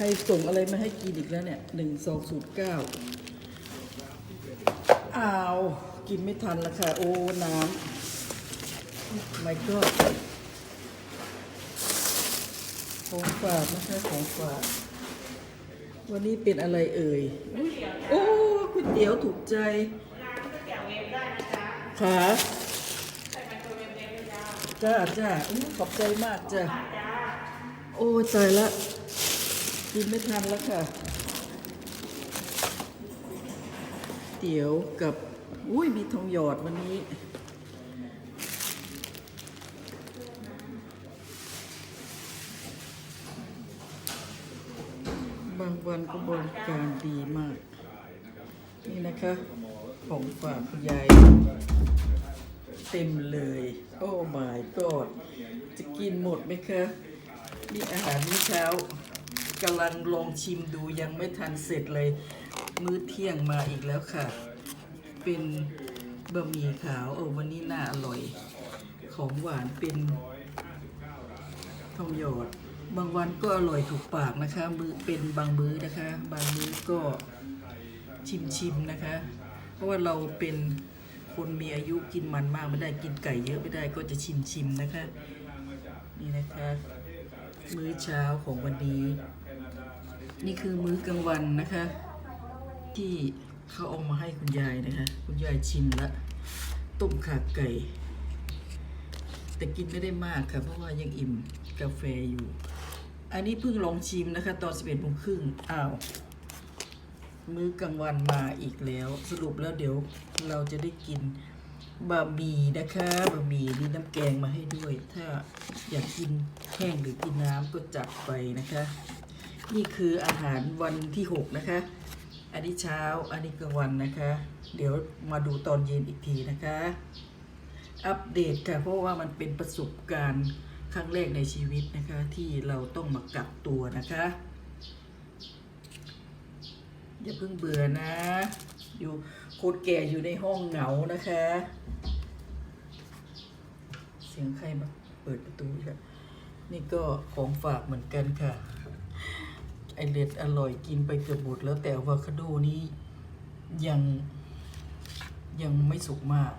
ใครส่งอะไรมาให้กินอีกแล้วเนี่ยหนึ่งสองศูนย์เก้าอ้าว กินไม่ทันละค่ะ โอ้ น้ำไม่ก็ของฝากนะคะของฝากวันนี้เป็นอะไรเอ่ย โอ้ก๋วยเตี๋ยวถูกใจขาจ้าจ้าขอบใจมากจ้าโอ้ตายละ กินไม่ทันแล้วค่ะ เตี๋ยวกับ อุ้ยมีทองหยอดวันนี้ บางวันก็บริการดีมาก นี่นะคะ ของฝากคุณยายเต็มเลย โอ้ my god จะกินหมดไหมคะ นี่อาหารมื้อเช้า กำลังลองชิมดูยังไม่ทันเสร็จเลย มื้อเที่ยงมาอีกแล้วค่ะ เป็นบะหมี่ขาวเออวันนี้น่าอร่อย ของหวานเป็นทองหยอด บางวันก็อร่อยถูกปากนะคะ มือเป็นบางมื้อนะคะ บางมื้อก็ชิมชิมนะคะ เพราะว่าเราเป็นคนมีอายุกินมันมากไม่ได้กินไก่เยอะไม่ได้ก็จะชิมชิมนะคะ นี่นะคะ มื้อเช้าของวันนี้ นี่คือมื้อกลางวันนะคะ ที่เขาเอามาให้คุณยายนะคะ คุณยายชิมละต้มขาไก่ แต่กินไม่ได้มากค่ะ เพราะว่ายังอิ่มกาแฟอยู่ อันนี้เพิ่งลองชิมนะคะ ตอน11โมงครึ่งอ้าวมื้อกลางวันมาอีกแล้ว สรุปแล้วเดี๋ยวเราจะได้กินบะหมี่นะคะบะหมี่มีน้ำแกงมาให้ด้วย ถ้าอยากกินแห้งหรือกินน้ำก็จัดไปนะคะ นี่คืออาหารวันที่ 6 นะคะ อันนี้เช้า อันนี้กลางวันนะคะ เดี๋ยวมาดูตอนเย็นอีกทีนะคะ อัปเดตค่ะ เพราะว่ามันเป็นประสบการณ์ครั้งแรกในชีวิตนะคะ ที่เราต้องมากักตัวนะคะ อย่าเพิ่งเบื่อนะ อยู่คนแก่อยู่ในห้องเหงานะคะ เสียงใครมาเปิดประตูค่ะ นี่ก็ของฝากเหมือนกันค่ะ อเด็ดอร่อยกินไปเกือบหมดแล้วแต่อะโวคาโดนี้ยังยังไม่สุกมาก